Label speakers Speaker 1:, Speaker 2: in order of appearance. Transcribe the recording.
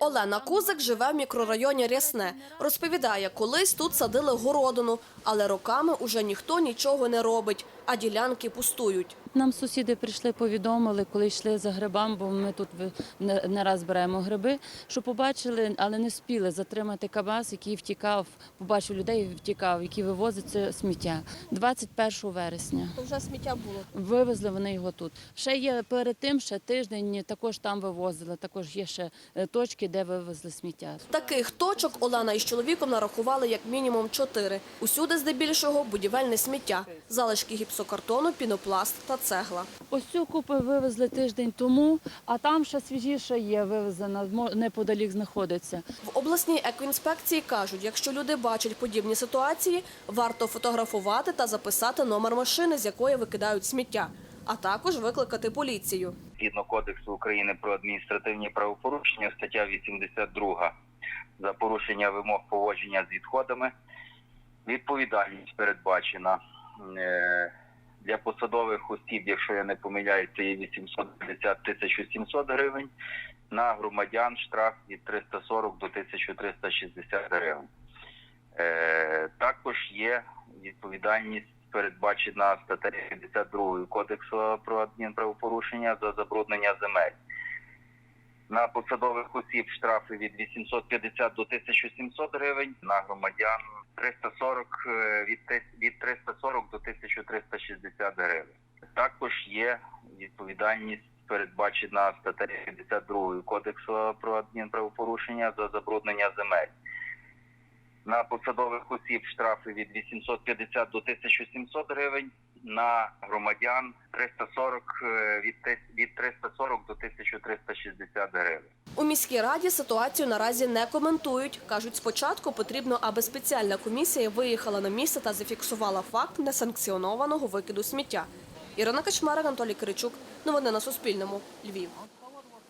Speaker 1: Олена Кузик живе в мікрорайоні Рясне. Розповідає, колись тут садили городину, але роками уже ніхто нічого не робить, а ділянки пустують.
Speaker 2: Нам сусіди прийшли, повідомили, коли йшли за грибами, бо ми тут не раз беремо гриби, що побачили, але не спіли затримати кабас, який втікав, побачив людей, і втікав, який вивозить це сміття. 21 вересня.
Speaker 1: То вже сміття було.
Speaker 2: Вивезли вони його тут. Ще є перед тим, ще тиждень також там вивозили. Також є ще е, точки, де вивезли сміття.
Speaker 1: Таких точок Олена із чоловіком нарахували як мінімум чотири. Усюди здебільшого будівельне сміття, залишки гіпсокартону, пінопласт та цегла.
Speaker 2: Ось цю купу вивезли тиждень тому, а там ще свіжіше є вивезена, мо- неподалік знаходиться.
Speaker 1: В обласній екоінспекції кажуть, якщо люди бачать подібні ситуації, варто фотографувати та записати номер машини, з якої викидають сміття, а також викликати поліцію.
Speaker 3: згідно Кодексу України про адміністративні правопорушення, стаття 82 за порушення вимог поводження з відходами. Відповідальність передбачена е, для посадових осіб, якщо я не помиляюся, є 850 1700 гривень. На громадян штраф від 340 до 1360 гривень. Е, також є відповідальність передбачена статтею 52 Кодексу про адмінправопорушення за забруднення земель. На посадових осіб штрафи від 850 до 1700 гривень, на громадян 340 е, від, від 340 до 1360 гривень. Також є відповідальність передбачена статтею 52 Кодексу про адмінправопорушення за забруднення земель. На посадових осіб штрафи від 850 до 1700 гривень, на громадян 340 е, від від 340 до 1360 гривень.
Speaker 1: У міській раді ситуацію наразі не коментують. Кажуть, спочатку потрібно, аби спеціальна комісія виїхала на місце та зафіксувала факт несанкціонованого викиду сміття. Ірина Качмарик, Анатолій Киричук. Новини на Суспільному. Львів.